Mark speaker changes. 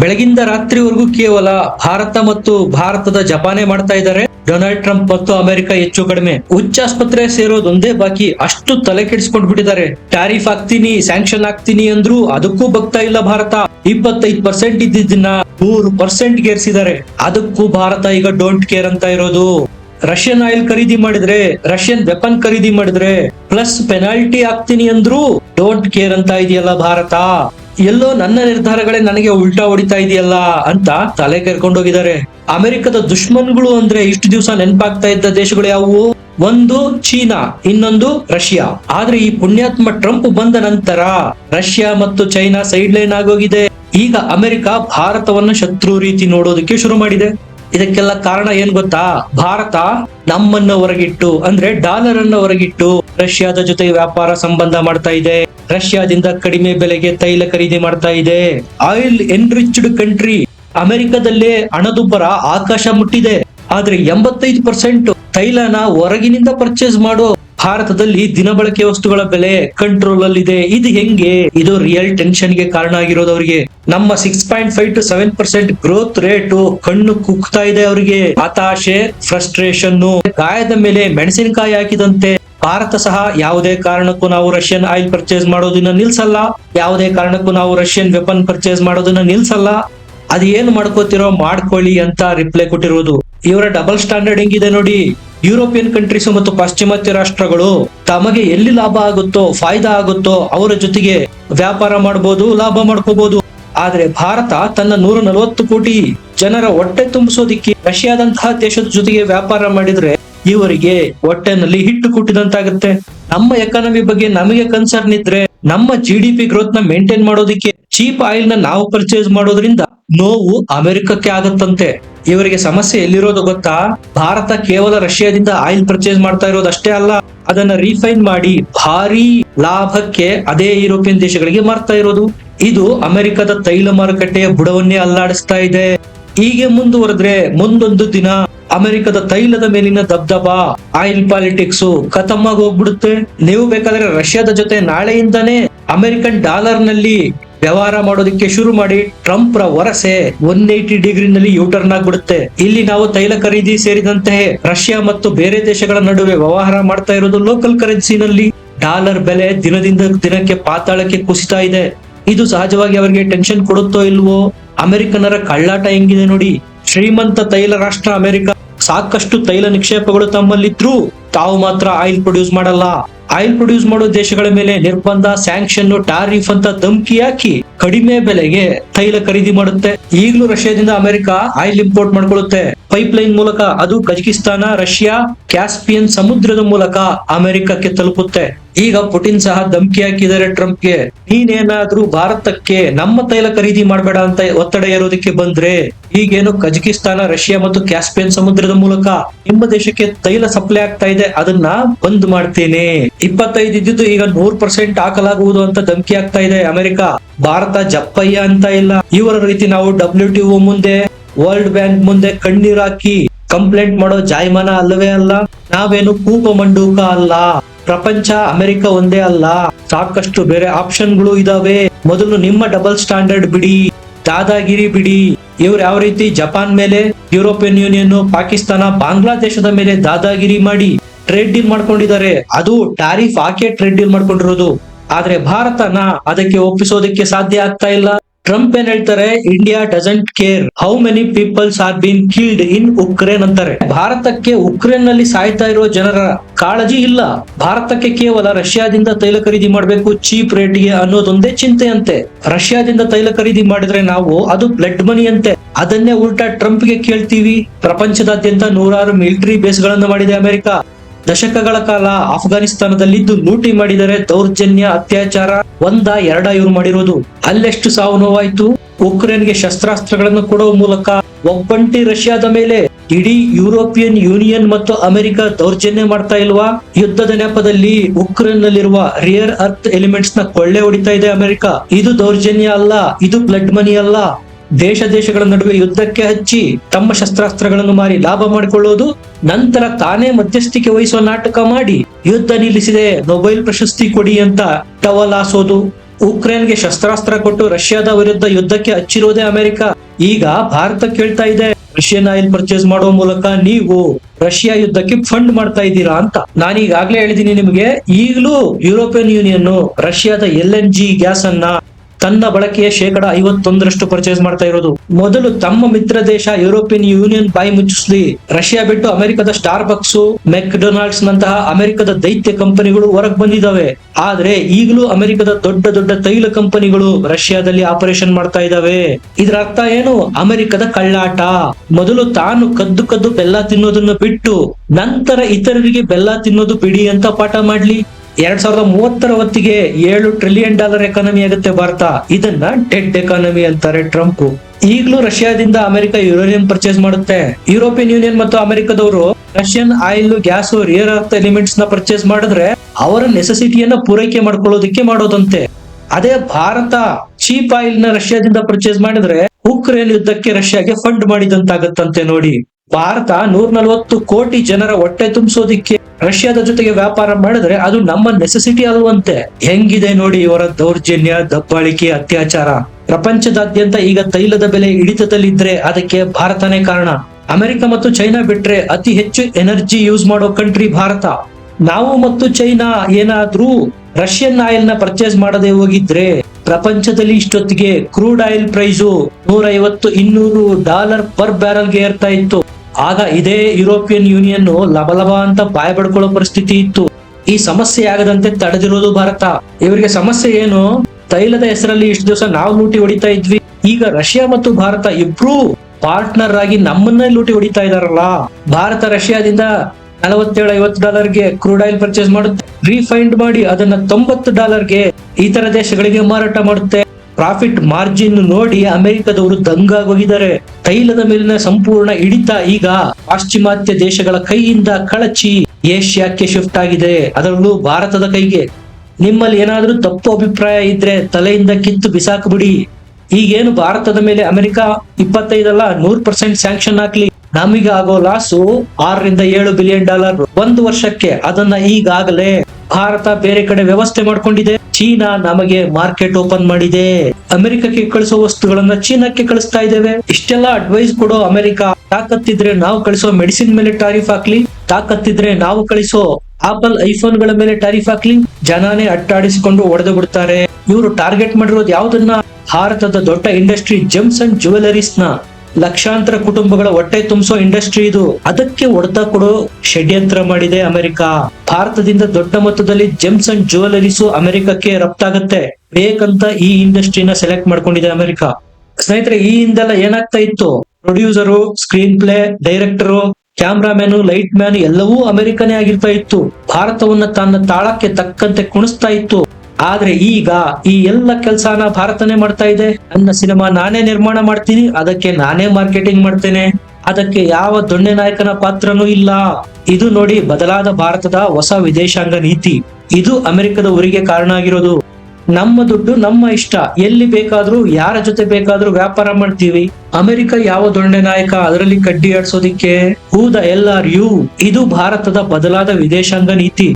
Speaker 1: ಬೆಳಗಿಂದ ರಾತ್ರಿವರೆಗೂ ಕೇವಲ ಭಾರತ ಮತ್ತು ಭಾರತದ ಜಪಾನೇ ಮಾಡ್ತಾ ಇದ್ದಾರೆ. ಡೊನಾಲ್ಡ್ ಟ್ರಂಪ್ ಮತ್ತು ಅಮೆರಿಕ ಹೆಚ್ಚು ಕಡಿಮೆ. ಉಚ್ಚಾಸ್ಪತ್ರೆ ಸೇರೋದೊಂದೇ ಬಾಕಿ. ಅಷ್ಟು ತಲೆ ಕೆಡಿಸ್ಕೊಂಡ್ ಬಿಟ್ಟಿದ್ದಾರೆ. ಟ್ಯಾರಿಫ್ ಹಾಕ್ತೀನಿ, ಸ್ಯಾಂಕ್ಷನ್ ಹಾಕ್ತೀನಿ ಅಂದ್ರು ಅದಕ್ಕೂ ಬಗ್ತಾ ಇಲ್ಲ ಭಾರತ. ಇಪ್ಪತ್ತೈದು ಪರ್ಸೆಂಟ್ ಇದ್ದಿದ್ದನ್ನ ನೂರು ಪರ್ಸೆಂಟ್ ಗೇರ್ಸಿದ್ದಾರೆ. ಅದಕ್ಕೂ ಭಾರತ ಈಗ ಡೋಂಟ್ ಕೇರ್ ಅಂತ ಇರೋದು. ರಷ್ಯನ್ ಆಯಿಲ್ ಖರೀದಿ ಮಾಡಿದ್ರೆ, ರಷ್ಯನ್ ವೆಪನ್ ಖರೀದಿ ಮಾಡಿದ್ರೆ, ಪ್ಲಸ್ ಪೆನಾಲ್ಟಿ ಹಾಕ್ತೀನಿ ಅಂದ್ರು ಡೋಂಟ್ ಕೇರ್ ಅಂತ ಇದೆಯಲ್ಲ ಭಾರತ. ಎಲ್ಲೋ ನನ್ನ ನಿರ್ಧಾರಗಳೇ ನನಗೆ ಉಲ್ಟಾ ಹೊಡಿತಾ ಇದೆಯಲ್ಲ ಅಂತ ತಲೆ ಕೆರ್ಕೊಂಡೋಗಿದ್ದಾರೆ ಅಮೆರಿಕದ ದುಶ್ಮನ್ಗಳು ಅಂದ್ರೆ ಇಷ್ಟು ದಿವಸ ನೆನಪಾಗ್ತಾ ಇದ್ದ ದೇಶಗಳು ಯಾವುವು? ಒಂದು ಚೀನಾ, ಇನ್ನೊಂದು ರಷ್ಯಾ. ಆದ್ರೆ ಈ ಪುಣ್ಯಾತ್ಮ ಟ್ರಂಪ್ ಬಂದ ನಂತರ ರಷ್ಯಾ ಮತ್ತು ಚೈನಾ ಸೈಡ್ ಲೈನ್ ಆಗೋಗಿದೆ. ಈಗ ಅಮೆರಿಕ ಭಾರತವನ್ನ ಶತ್ರು ರೀತಿ ನೋಡೋದಕ್ಕೆ ಶುರು ಮಾಡಿದೆ. ಇದಕ್ಕೆಲ್ಲ ಕಾರಣ ಏನ್ ಗೊತ್ತಾ? ಭಾರತ ನಮ್ಮನ್ನ ಹೊರಗಿಟ್ಟು, ಅಂದ್ರೆ ಡಾಲರ್ ಅನ್ನ ಹೊರಗಿಟ್ಟು ರಷ್ಯಾದ ಜೊತೆ ವ್ಯಾಪಾರ ಸಂಬಂಧ ಮಾಡ್ತಾ ಇದೆ. ರಷ್ಯಾದಿಂದ ಕಡಿಮೆ ಬೆಲೆಗೆ ತೈಲ ಖರೀದಿ ಮಾಡ್ತಾ ಇದೆ. ಆಯಿಲ್ ಎನ್ರಿಚ್ಡ್ ಕಂಟ್ರಿ ಅಮೆರಿಕದಲ್ಲೇ ಹಣದುಬ್ಬರ ಆಕಾಶ ಮುಟ್ಟಿದೆ. ಆದ್ರೆ ಎಂಬತ್ತೈದು ಪರ್ಸೆಂಟ್ ತೈಲನ ಹೊರಗಿನಿಂದ ಪರ್ಚೇಸ್ ಮಾಡೋ ಭಾರತದಲ್ಲಿ ದಿನಬಳಕೆ ವಸ್ತುಗಳ ಬೆಲೆ ಕಂಟ್ರೋಲ್ ಅಲ್ಲಿ ಇದೆ ಇದು ಹೆಂಗೆ? ಇದು ರಿಯಲ್ ಟೆನ್ಷನ್ಗೆ ಕಾರಣ ಆಗಿರೋದು ಅವರಿಗೆ. ನಮ್ಮ six point five to seven percent growth rate ಕಣ್ಣು ಕುಗ್ತಾ ಇದೆ ಅವರಿಗೆ. ಹತಾಶೆ ಫ್ರಸ್ಟ್ರೇಷನ್ ಗಾಯದ ಮೇಲೆ ಮೆಣಸಿನಕಾಯಿ ಹಾಕಿದಂತೆ ಭಾರತ ಸಹ ಯಾವುದೇ ಕಾರಣಕ್ಕೂ ನಾವು ರಷ್ಯನ್ ಆಯಿಲ್ ಪರ್ಚೇಸ್ ಮಾಡೋದನ್ನ ನಿಲ್ಸಲ್ಲ. ಯಾವುದೇ ಕಾರಣಕ್ಕೂ ನಾವು ರಷ್ಯನ್ ವೆಪನ್ ಪರ್ಚೇಸ್ ಮಾಡೋದನ್ನ ನಿಲ್ಸಲ್ಲ. ಅದ್ ಏನ್ ಮಾಡ್ಕೋತಿರೋ ಮಾಡ್ಕೊಳ್ಳಿ ಅಂತ ರಿಪ್ಲೈ ಕೊಟ್ಟಿರೋದು. ಇವರ ಡಬಲ್ ಸ್ಟ್ಯಾಂಡರ್ಡ್ ಹೆಂಗಿದೆ ನೋಡಿ. ಯುರೋಪಿಯನ್ ಕಂಟ್ರೀಸ್ ಮತ್ತು ಪಾಶ್ಚಿಮಾತ್ಯ ರಾಷ್ಟ್ರಗಳು ತಮಗೆ ಎಲ್ಲಿ ಲಾಭ ಆಗುತ್ತೋ, ಫಾಯ್ದಾ ಆಗುತ್ತೋ ಅವರ ಜೊತೆಗೆ ವ್ಯಾಪಾರ ಮಾಡಬಹುದು ಲಾಭ ಮಾಡ್ಕೋಬಹುದು ಆದ್ರೆ ಭಾರತ ತನ್ನ ನೂರ ನಲವತ್ತು ಕೋಟಿ ಜನರ ಹೊಟ್ಟೆ ತುಂಬಿಸೋದಿಕ್ಕೆ ರಷ್ಯಾದಂತಹ ದೇಶದ ಜೊತೆಗೆ ವ್ಯಾಪಾರ ಮಾಡಿದ್ರೆ ಇವರಿಗೆ ಹೊಟ್ಟೆನಲ್ಲಿ ಹಿಟ್ಟು ಕುಟ್ಟಿದಂತಾಗುತ್ತೆ. ನಮ್ಮ ಎಕಾನಮಿ ಬಗ್ಗೆ ನಮಗೆ ಕನ್ಸರ್ನ್ ಇದ್ರೆ ನಮ್ಮ ಜಿ ಡಿ ಪಿ ಗ್ರೋತ್ನ ಮೇಂಟೈನ್ ಮಾಡೋದಿಕ್ಕೆ ಚೀಪ್ ಆಯಿಲ್ನ ನಾವು ಪರ್ಚೇಸ್ ಮಾಡೋದ್ರಿಂದ ನೋವು ಅಮೆರಿಕಕ್ಕೆ ಆಗತ್ತಂತೆ. ಇವರಿಗೆ ಸಮಸ್ಯೆ ಎಲ್ಲಿರೋದು ಗೊತ್ತಾ? ಭಾರತ ಕೇವಲ ರಷ್ಯಾದಿಂದ ಆಯಿಲ್ ಪರ್ಚೇಸ್ ಮಾಡ್ತಾ ಇರೋದು ಅಷ್ಟೇ ಅಲ್ಲ, ಅದನ್ನ ರಿಫೈನ್ ಮಾಡಿ ಭಾರಿ ಲಾಭಕ್ಕೆ ಅದೇ ಯುರೋಪಿಯನ್ ದೇಶಗಳಿಗೆ ಮಾರ್ತಾ ಇರೋದು. ಇದು ಅಮೆರಿಕದ ತೈಲ ಮಾರುಕಟ್ಟೆಯ ಬುಡವನ್ನೇ ಅಲ್ಲಾಡಿಸ್ತಾ ಇದೆ. ಹೀಗೆ ಮುಂದುವರೆದ್ರೆ ಮುಂದೊಂದು ದಿನ ಅಮೆರಿಕದ ತೈಲದ ಮೇಲಿನ ದಬ್ದಬ, ಆಯಿಲ್ ಪಾಲಿಟಿಕ್ಸ್ ಖತಮ್ ಆಗಿ ಹೋಗ್ಬಿಡುತ್ತೆ. ನೀವು ಬೇಕಾದ್ರೆ ರಷ್ಯಾದ ಜೊತೆ ನಾಳೆಯಿಂದಾನೇ ಅಮೆರಿಕನ್ ಡಾಲರ್ನಲ್ಲಿ ವ್ಯವಹಾರ ಮಾಡೋದಕ್ಕೆ ಶುರು ಮಾಡಿ ಟ್ರಂಪ್ ರ ವರಸೆ ಒನ್ ಏಟಿ ಡಿಗ್ರಿನಲ್ಲಿ ಯೂಟರ್ನ್ ಆಗ್ಬಿಡುತ್ತೆ. ಇಲ್ಲಿ ನಾವು ತೈಲ ಖರೀದಿ ಸೇರಿದಂತೆ ರಷ್ಯಾ ಮತ್ತು ಬೇರೆ ದೇಶಗಳ ನಡುವೆ ವ್ಯವಹಾರ ಮಾಡ್ತಾ ಇರೋದು ಲೋಕಲ್ ಕರೆನ್ಸಿನಲ್ಲಿ ಡಾಲರ್ ಬೆಲೆ ದಿನದಿಂದ ದಿನಕ್ಕೆ ಪಾತಾಳಕ್ಕೆ ಕುಸಿತಾ ಇದೆ. ಇದು ಸಹಜವಾಗಿ ಅವರಿಗೆ ಟೆನ್ಷನ್ ಕೊಡುತ್ತೋ ಇಲ್ವೋ? ಅಮೆರಿಕನರ ಕಳ್ಳಾಟ ಹೆಂಗಿದೆ ನೋಡಿ. ಶ್ರೀಮಂತ ತೈಲ ರಾಷ್ಟ್ರ ಅಮೆರಿಕ ಸಾಕಷ್ಟು ತೈಲ ನಿಕ್ಷೇಪಗಳು ತಮ್ಮಲ್ಲಿದ್ರು ತಾವು ಮಾತ್ರ ಆಯಿಲ್ ಪ್ರೊಡ್ಯೂಸ್ ಮಾಡಲ್ಲ. ಆಯಿಲ್ ಪ್ರೊಡ್ಯೂಸ್ ಮಾಡೋ ದೇಶಗಳ ಮೇಲೆ ನಿರ್ಬಂಧ, ಸ್ಯಾಂಕ್ಷನ್, ಟಾರಿಫ್ ಅಂತ ಧಮಕಿ ಹಾಕಿ ಕಡಿಮೆ ಬೆಲೆಗೆ ತೈಲ ಖರೀದಿ ಮಾಡುತ್ತೆ. ಈಗಲೂ ರಷ್ಯಾದಿಂದ ಅಮೆರಿಕ ಆಯಿಲ್ ಇಂಪೋರ್ಟ್ ಮಾಡ್ಕೊಳ್ಳುತ್ತೆ. ಪೈಪ್ ಲೈನ್ ಮೂಲಕ ಅದು ಕಜಕಿಸ್ತಾನ, ರಷ್ಯಾ, ಕ್ಯಾಸ್ಪಿಯನ್ ಸಮುದ್ರದ ಮೂಲಕ ಅಮೆರಿಕಕ್ಕೆ ತಲುಪುತ್ತೆ. ಈಗ ಪುಟಿನ್ ಸಹ ಧಮಕಿ ಹಾಕಿದ್ದಾರೆ ಟ್ರಂಪ್ಗೆ. ನೀನೇನಾದ್ರೂ ಭಾರತಕ್ಕೆ ನಮ್ಮ ತೈಲ ಖರೀದಿ ಮಾಡಬೇಡ ಅಂತ ಒತ್ತಡ ಇರೋದಕ್ಕೆ ಬಂದ್ರೆ ಈಗೇನು ಕಜಕಿಸ್ತಾನ, ರಷ್ಯಾ ಮತ್ತು ಕ್ಯಾಸ್ಪಿಯನ್ ಸಮುದ್ರದ ಮೂಲಕ ನಿಮ್ಮ ದೇಶಕ್ಕೆ ತೈಲ ಸಪ್ಲೈ ಆಗ್ತಾ ಇದೆ, ಅದನ್ನ ಬಂದ್ ಮಾಡ್ತೇನೆ. ಇಪ್ಪತ್ತೈದು ಇದ್ದಿದ್ದು ಈಗ ನೂರ್ ಪರ್ಸೆಂಟ್ ಹಾಕಲಾಗುವುದು ಅಂತ ಧಮಕಿ ಆಗ್ತಾ ಇದೆ ಅಮೆರಿಕ. ಭಾರತ ಜಪ್ಪಯ್ಯ ಅಂತ ಇಲ್ಲ. ಇವರ ರೀತಿ ನಾವು ಡಬ್ಲ್ಯೂ ಟಿ ಮುಂದೆ, ವರ್ಲ್ಡ್ ಬ್ಯಾಂಕ್ ಮುಂದೆ ಕಣ್ಣೀರ್ ಹಾಕಿ ಕಂಪ್ಲೇಂಟ್ ಮಾಡೋ ಜಾಯಮಾನ ಅಲ್ಲವೇ ಅಲ್ಲ. ನಾವೇನು ಕೂಪ ಮಂಡೂಕ ಅಲ್ಲ. ಪ್ರಪಂಚ ಅಮೆರಿಕ ಒಂದೇ ಅಲ್ಲ. ಸಾಕಷ್ಟು ಬೇರೆ ಆಪ್ಷನ್ಗಳು ಇದಾವೆ. ಮೊದಲು ನಿಮ್ಮ ಡಬಲ್ ಸ್ಟ್ಯಾಂಡರ್ಡ್ ಬಿಡಿ. ದಾದಾಗಿರಿ ಬಿಡಿ. ಇವ್ರು ಯಾವ ರೀತಿ ಜಪಾನ್ ಮೇಲೆ, ಯುರೋಪಿಯನ್ ಯೂನಿಯನ್, ಪಾಕಿಸ್ತಾನ, ಬಾಂಗ್ಲಾದೇಶದ ಮೇಲೆ ದಾದಾಗಿರಿ ಮಾಡಿ ಟ್ರೇಡ್ ಡೀಲ್ ಮಾಡ್ಕೊಂಡಿದ್ದಾರೆ. ಅದು ಟಾರಿಫ್ ಹಾಕಿ ಟ್ರೇಡ್ ಡೀಲ್ ಮಾಡ್ಕೊಂಡಿರೋದು. ಆದ್ರೆ ಭಾರತನ ಅದಕ್ಕೆ ಒಪ್ಪಿಸೋದಕ್ಕೆ ಸಾಧ್ಯ ಆಗ್ತಾ ಇಲ್ಲ. ಟ್ರಂಪ್ ಏನ್ ಹೇಳ್ತಾರೆ? India doesn't care how many peoples are been killed in Ukraine ಅಂತಾರೆ. ಭಾರತಕ್ಕೆ ಉಕ್ರೇನ್ನಲ್ಲಿ ಸಾಯ್ತಾ ಇರುವ ಜನರ ಕಾಳಜಿ ಇಲ್ಲ. ಭಾರತಕ್ಕೆ ಕೇವಲ ರಷ್ಯಾದಿಂದ ತೈಲ ಖರೀದಿ ಮಾಡಬೇಕು ಚೀಪ್ ರೇಟ್ಗೆ ಅನ್ನೋದೊಂದೇ ಚಿಂತೆ ಅಂತೆ ರಷ್ಯಾದಿಂದ ತೈಲ ಖರೀದಿ ಮಾಡಿದ್ರೆ ನಾವು ಅದು ಬ್ಲಡ್ ಮನಿ ಅಂತೆ. ಅದನ್ನೇ ಉಲ್ಟಾ ಟ್ರಂಪ್ಗೆ ಕೇಳ್ತೀವಿ. ಪ್ರಪಂಚದಾದ್ಯಂತ ನೂರಾರು ಮಿಲಿಟರಿ ಬೇಸ್ಗಳನ್ನು ಮಾಡಿದೆ ಅಮೆರಿಕ. ದಶಕಗಳ ಕಾಲ ಅಫ್ಘಾನಿಸ್ತಾನದಲ್ಲಿದ್ದು ಲೂಟಿ ಮಾಡಿದರೆ ದೌರ್ಜನ್ಯ, ಅತ್ಯಾಚಾರ ಒಂದ ಎರಡ ಇವ್ರು ಮಾಡಿರೋದು. ಅಲ್ಲೆಷ್ಟು ಸಾವು ನೋವಾಯ್ತು? ಉಕ್ರೇನ್ಗೆ ಶಸ್ತ್ರಾಸ್ತ್ರಗಳನ್ನು ಕೊಡುವ ಮೂಲಕ ಒಬ್ಬಂಟಿ ರಷ್ಯಾದ ಮೇಲೆ ಇಡೀ ಯುರೋಪಿಯನ್ ಯೂನಿಯನ್ ಮತ್ತು ಅಮೆರಿಕ ದೌರ್ಜನ್ಯ ಮಾಡ್ತಾ ಇಲ್ವಾ? ಯುದ್ಧದ ನೆಪದಲ್ಲಿ ಉಕ್ರೇನ್ ನಲ್ಲಿರುವ ರಿಯರ್ ಅರ್ತ್ ಎಲಿಮೆಂಟ್ಸ್ನ ಕೊಳ್ಳೆ ಹೊಡಿತಾ ಇದೆ ಅಮೆರಿಕ. ಇದು ದೌರ್ಜನ್ಯ ಅಲ್ಲ, ಇದು ಬ್ಲಡ್ ಮನಿ ಅಲ್ಲ. ದೇಶ ದೇಶಗಳ ನಡುವೆ ಯುದ್ಧಕ್ಕೆ ಹಚ್ಚಿ ತಮ್ಮ ಶಸ್ತ್ರಾಸ್ತ್ರಗಳನ್ನು ಮಾರಿ ಲಾಭ ಮಾಡಿಕೊಳ್ಳುವುದು ನಂತರ ತಾನೇ ಮಧ್ಯಸ್ಥಿಕೆ ವಹಿಸುವ ನಾಟಕ ಮಾಡಿ ಯುದ್ಧ ನಿಲ್ಲಿಸಿದೆ. ನೊಬೈಲ್ ಪ್ರಶಸ್ತಿ ಕೊಡಿ ಅಂತ ಟವಲ್ ಹಾಸೋದು ಉಕ್ರೇನ್ಗೆ ಶಸ್ತ್ರಾಸ್ತ್ರ ಕೊಟ್ಟು ರಷ್ಯಾದ ವಿರುದ್ಧ ಯುದ್ಧಕ್ಕೆ ಹಚ್ಚಿರೋದೇ ಅಮೆರಿಕ. ಈಗ ಭಾರತ ಕೇಳ್ತಾ ಇದೆ, ರಷ್ಯನ್ ಆಯಿಲ್ ಪರ್ಚೇಸ್ ಮಾಡುವ ಮೂಲಕ ನೀವು ರಷ್ಯಾ ಯುದ್ಧಕ್ಕೆ ಫಂಡ್ ಮಾಡ್ತಾ ಇದ್ದೀರಾ ಅಂತ. ನಾನು ಈಗಾಗ್ಲೇ ಹೇಳಿದೀನಿ ನಿಮಗೆ, ಈಗಲೂ ಯುರೋಪಿಯನ್ ಯೂನಿಯನ್ ರಷ್ಯಾದ ಎಲ್ ಎನ್ ಜಿ ಗ್ಯಾಸ್ ಅನ್ನ ತನ್ನ ಬಳಕೆಯ ಶೇಕಡ ಐವತ್ತೊಂದರಷ್ಟು ಪರ್ಚೇಸ್ ಮಾಡ್ತಾ ಇರೋದು. ಮೊದಲು ತಮ್ಮ ಮಿತ್ರ ದೇಶ ಯುರೋಪಿಯನ್ ಯೂನಿಯನ್ ಬಾಯಿ ಮುಚ್ಚಿಸಲಿ. ರಷ್ಯಾ ಬಿಟ್ಟು ಅಮೆರಿಕದ ಸ್ಟಾರ್ ಬಕ್ಸ್ ಮೆಕ್ಡೊನಾಲ್ಡ್ಸ್ ನಂತಹ ಅಮೆರಿಕದ ದೈತ್ಯ ಕಂಪನಿಗಳು ಹೊರಗ್ ಬಂದಿದ್ದಾವೆ ಆದ್ರೆ ಈಗಲೂ ಅಮೆರಿಕದ ದೊಡ್ಡ ದೊಡ್ಡ ತೈಲ ಕಂಪನಿಗಳು ರಷ್ಯಾದಲ್ಲಿ ಆಪರೇಷನ್ ಮಾಡ್ತಾ ಇದಾವೆ. ಇದರ ಅರ್ಥ ಏನು? ಅಮೆರಿಕದ ಕಳ್ಳಾಟ. ಮೊದಲು ತಾನು ಕದ್ದು ಕದ್ದು ಬೆಲ್ಲ ತಿನ್ನೋದನ್ನು ಬಿಟ್ಟು, ನಂತರ ಇತರರಿಗೆ ಬೆಲ್ಲ ತಿನ್ನೋದು ಬಿಡಿ ಅಂತ ಪಾಠ ಮಾಡ್ಲಿ. ಎರಡ್ ಸಾವಿರದ ಮೂವತ್ತರ ಹೊತ್ತಿಗೆ ಏಳು ಟ್ರಿಲಿಯನ್ ಡಾಲರ್ ಎಕಾನಮಿ ಆಗುತ್ತೆ ಭಾರತ. ಇದನ್ನ ಡೆಡ್ ಎಕಾನಮಿ ಅಂತಾರೆ ಟ್ರಂಪ್. ಈಗಲೂ ರಷ್ಯಾದಿಂದ ಅಮೆರಿಕ ಯುರೇನಿಯಂ ಪರ್ಚೇಸ್ ಮಾಡುತ್ತೆ. ಯುರೋಪಿಯನ್ ಯೂನಿಯನ್ ಮತ್ತು ಅಮೆರಿಕದವರು Russian oil gas rare earth ಎಲಿಮೆಂಟ್ಸ್ನ purchase ಮಾಡಿದ್ರೆ ಅವರ ನೆಸೆಸಿಟಿಯನ್ನ ಪೂರೈಕೆ ಮಾಡ್ಕೊಳ್ಳೋದಕ್ಕೆ ಮಾಡೋದಂತೆ. ಅದೇ ಭಾರತ ಚೀಪ್ ಆಯಿಲ್ನ ರಷ್ಯಾದಿಂದ ಪರ್ಚೇಸ್ ಮಾಡಿದ್ರೆ ಉಕ್ರೇನ್ ಯುದ್ಧಕ್ಕೆ ರಷ್ಯಾಗೆ ಫಂಡ್ ಮಾಡಿದಂತಾಗತ್ತಂತೆ ನೋಡಿ. ಭಾರತ ನೂರ ನಲವತ್ತು ಕೋಟಿ ಜನರ ಹೊಟ್ಟೆ ತುಂಬಿಸೋದಿಕ್ಕೆ ರಷ್ಯಾದ ಜೊತೆಗೆ ವ್ಯಾಪಾರ ಮಾಡಿದ್ರೆ ಅದು ನಮ್ಮ ನೆಸೆಸಿಟಿ ಅಲ್ವಂತೆ ಹೆಂಗಿದೆ ನೋಡಿ ಇವರ ದೌರ್ಜನ್ಯ, ದಬ್ಬಾಳಿಕೆ, ಅತ್ಯಾಚಾರ. ಪ್ರಪಂಚದಾದ್ಯಂತ ಈಗ ತೈಲದ ಬೆಲೆ ಹಿಡಿತದಲ್ಲಿದ್ರೆ ಅದಕ್ಕೆ ಭಾರತನೇ ಕಾರಣ. ಅಮೆರಿಕ ಮತ್ತು ಚೈನಾ ಬಿಟ್ರೆ ಅತಿ ಹೆಚ್ಚು ಎನರ್ಜಿ ಯೂಸ್ ಮಾಡೋ ಕಂಟ್ರಿ ಭಾರತ. ನಾವು ಮತ್ತು ಚೈನಾ ಏನಾದ್ರೂ ರಷ್ಯನ್ ಆಯಿಲ್ನ ಪರ್ಚೇಸ್ ಮಾಡದೆ ಹೋಗಿದ್ರೆ ಪ್ರಪಂಚದಲ್ಲಿ ಇಷ್ಟೊತ್ತಿಗೆ ಕ್ರೂಡ್ ಆಯಿಲ್ ಪ್ರೈಸು ನೂರೈವತ್ತು ಇನ್ನೂರು ಡಾಲರ್ ಪರ್ ಬ್ಯಾರಲ್ಗೆ ಏರ್ತಾ ಇತ್ತು. ಆಗ ಇದೇ ಯುರೋಪಿಯನ್ ಯೂನಿಯನ್ ಲಬಲಬ ಅಂತ ಬಾಯ ಪಡ್ಕೊಳ್ಳೋ ಪರಿಸ್ಥಿತಿ ಇತ್ತು. ಈ ಸಮಸ್ಯೆ ಆಗದಂತೆ ತಡೆದಿರೋದು ಭಾರತ. ಇವರಿಗೆ ಸಮಸ್ಯೆ ಏನು? ತೈಲದ ಹೆಸರಲ್ಲಿ ಇಷ್ಟು ದಿವಸ ನಾವು ಲೂಟಿ ಹೊಡಿತಾ ಇದ್ವಿ. ಈಗ ರಷ್ಯಾ ಮತ್ತು ಭಾರತ ಇಬ್ರು ಪಾರ್ಟ್ನರ್ ಆಗಿ ನಮ್ಮನ್ನೇ ಲೂಟಿ ಹೊಡಿತಾ ಇದಾರಲ್ಲ. ಭಾರತ ರಷ್ಯಾದಿಂದ ನಲವತ್ತೇಳು, ಐವತ್ತು ಡಾಲರ್ಗೆ ಕ್ರೂಡ್ ಆಯಿಲ್ ಪರ್ಚೇಸ್ ಮಾಡುತ್ತೆ. ರೀಫೈಂಡ್ ಮಾಡಿ ಅದನ್ನ ತೊಂಬತ್ತು ಡಾಲರ್ಗೆ ಇತರ ದೇಶಗಳಿಗೆ ಮಾರಾಟ ಮಾಡುತ್ತೆ. ಪ್ರಾಫಿಟ್ ಮಾರ್ಜಿನ್ ನೋಡಿ ಅಮೆರಿಕದವರು ದಂಗಾಗೋಗಿದ್ದಾರೆ. ತೈಲದ ಮೇಲಿನ ಸಂಪೂರ್ಣ ಹಿಡಿತ ಈಗ ಪಾಶ್ಚಿಮಾತ್ಯ ದೇಶಗಳ ಕೈಯಿಂದ ಕಳಚಿ ಏಷ್ಯಾಕ್ಕೆ ಶಿಫ್ಟ್ ಆಗಿದೆ. ಅದರಲ್ಲೂ ಭಾರತದ ಕೈಗೆ. ನಿಮ್ಮಲ್ಲಿ ಏನಾದ್ರೂ ತಪ್ಪು ಅಭಿಪ್ರಾಯ ಇದ್ರೆ ತಲೆಯಿಂದ ಕಿತ್ತು ಬಿಸಾಕ್ಬಿಡಿ. ಈಗೇನು ಭಾರತದ ಮೇಲೆ ಅಮೆರಿಕ ಇಪ್ಪತ್ತೈದಲ್ಲ ನೂರ್ ಪರ್ಸೆಂಟ್ ಸ್ಯಾಂಕ್ಷನ್ ಹಾಕ್ಲಿ. ನಮಗೆ ಆಗೋ ಲಾಸು ಆರರಿಂದ ಏಳು ಬಿಲಿಯನ್ ಡಾಲರ್. ಒಂದು ವರ್ಷಕ್ಕೆ ಅದನ್ನ ಈಗಾಗಲೇ ಭಾರತ ಬೇರೆ ಕಡೆ ವ್ಯವಸ್ಥೆ ಮಾಡ್ಕೊಂಡಿದೆ. ಚೀನಾ ನಮಗೆ ಮಾರ್ಕೆಟ್ ಓಪನ್ ಮಾಡಿದೆ. ಅಮೆರಿಕಕ್ಕೆ ಕಳಿಸೋ ವಸ್ತುಗಳನ್ನ ಚೀನಾಕ್ಕೆ ಕಳಿಸ್ತಾ ಇದ್ದೇವೆ. ಇಷ್ಟೆಲ್ಲ ಅಡ್ವೈಸ್ ಕೊಡೋ ಅಮೆರಿಕ, ತಾಕತ್ತಿದ್ರೆ ನಾವು ಕಳಿಸೋ ಮೆಡಿಸಿನ್ ಮೇಲೆ ಟಾರಿಫ್ ಹಾಕ್ಲಿ, ತಾಕತ್ತಿದ್ರೆ ನಾವು ಕಳಿಸೋ ಆಪಲ್ ಐಫೋನ್ಗಳ ಮೇಲೆ ಟಾರಿಫ್ ಹಾಕ್ಲಿ, ಜನಾನೇ ಅಟ್ಟಾಡಿಸಿಕೊಂಡು ಒಡೆದು ಬಿಡ್ತಾರೆ. ಇವರು ಟಾರ್ಗೆಟ್ ಮಾಡಿರೋದು ಯಾವ್ದನ್ನ? ಭಾರತದ ದೊಡ್ಡ ಇಂಡಸ್ಟ್ರಿ ಜೆಮ್ಸ್ ಅಂಡ್ ಜುವೆಲರೀಸ್ನ. ಲಕ್ಷಾಂತರ ಕುಟುಂಬಗಳ ಹೊಟ್ಟೆ ತುಂಬಿಸೋ ಇಂಡಸ್ಟ್ರಿ ಇದು. ಅದಕ್ಕೆ ಹೊಡೆತ ಕೊಡೋ ಷಡ್ಯಂತ್ರ ಮಾಡಿದೆ ಅಮೆರಿಕ. ಭಾರತದಿಂದ ದೊಡ್ಡ ಮೊತ್ತದಲ್ಲಿ ಜೆಮ್ಸ್ ಅಂಡ್ ಜುವೆಲರೀಸು ಅಮೆರಿಕಕ್ಕೆ ರಫ್ತಾಗತ್ತೆ ಬೇಕಂತ ಈ ಇಂಡಸ್ಟ್ರಿನ ಸೆಲೆಕ್ಟ್ ಮಾಡ್ಕೊಂಡಿದೆ ಅಮೆರಿಕ. ಸ್ನೇಹಿತರೆ, ಈ ಹಿಂದೆಲ್ಲ ಏನಾಗ್ತಾ ಇತ್ತು? Producer screenplay director, cameraman light man ಎಲ್ಲವೂ ಅಮೆರಿಕನೇ ಆಗಿರ್ತಾ ಇತ್ತು. ಭಾರತವನ್ನ ತನ್ನ ತಾಳಕ್ಕೆ ತಕ್ಕಂತೆ ಕುಣಿಸ್ತಾ ಇತ್ತು. ಆದ್ರೆ ಈಗ ಈ ಎಲ್ಲ ಕೆಲಸನ ಭಾರತನೇ ಮಾಡ್ತಾ ಇದೆ. ನನ್ನ ಸಿನಿಮಾ ನಾನೇ ನಿರ್ಮಾಣ ಮಾಡ್ತೀನಿ, ಅದಕ್ಕೆ ನಾನೇ ಮಾರ್ಕೆಟಿಂಗ್ ಮಾಡ್ತೇನೆ. ಅದಕ್ಕೆ ಯಾವ ದೊಣ್ಣೆ ನಾಯಕನ ಪಾತ್ರನೂ ಇಲ್ಲ. ಇದು ನೋಡಿ ಬದಲಾದ ಭಾರತದ ಹೊಸ ವಿದೇಶಾಂಗ ನೀತಿ. ಇದು ಅಮೆರಿಕದ ಊರಿಗೆ ಕಾರಣ ಆಗಿರೋದು. ನಮ್ಮ ದುಡ್ಡು, ನಮ್ಮ ಇಷ್ಟ. ಎಲ್ಲಿ ಬೇಕಾದ್ರೂ, ಯಾರ ಜೊತೆ ಬೇಕಾದ್ರೂ ವ್ಯಾಪಾರ ಮಾಡ್ತೀವಿ. ಅಮೆರಿಕ ಯಾವ ದೊಣ್ಣೆ ನಾಯಕ ಅದರಲ್ಲಿ ಕಡ್ಡಿ ಆಡ್ಸೋದಿಕ್ಕೆ? Who the hell are you. ಇದು ಭಾರತದ ಬದಲಾದ ವಿದೇಶಾಂಗ ನೀತಿ.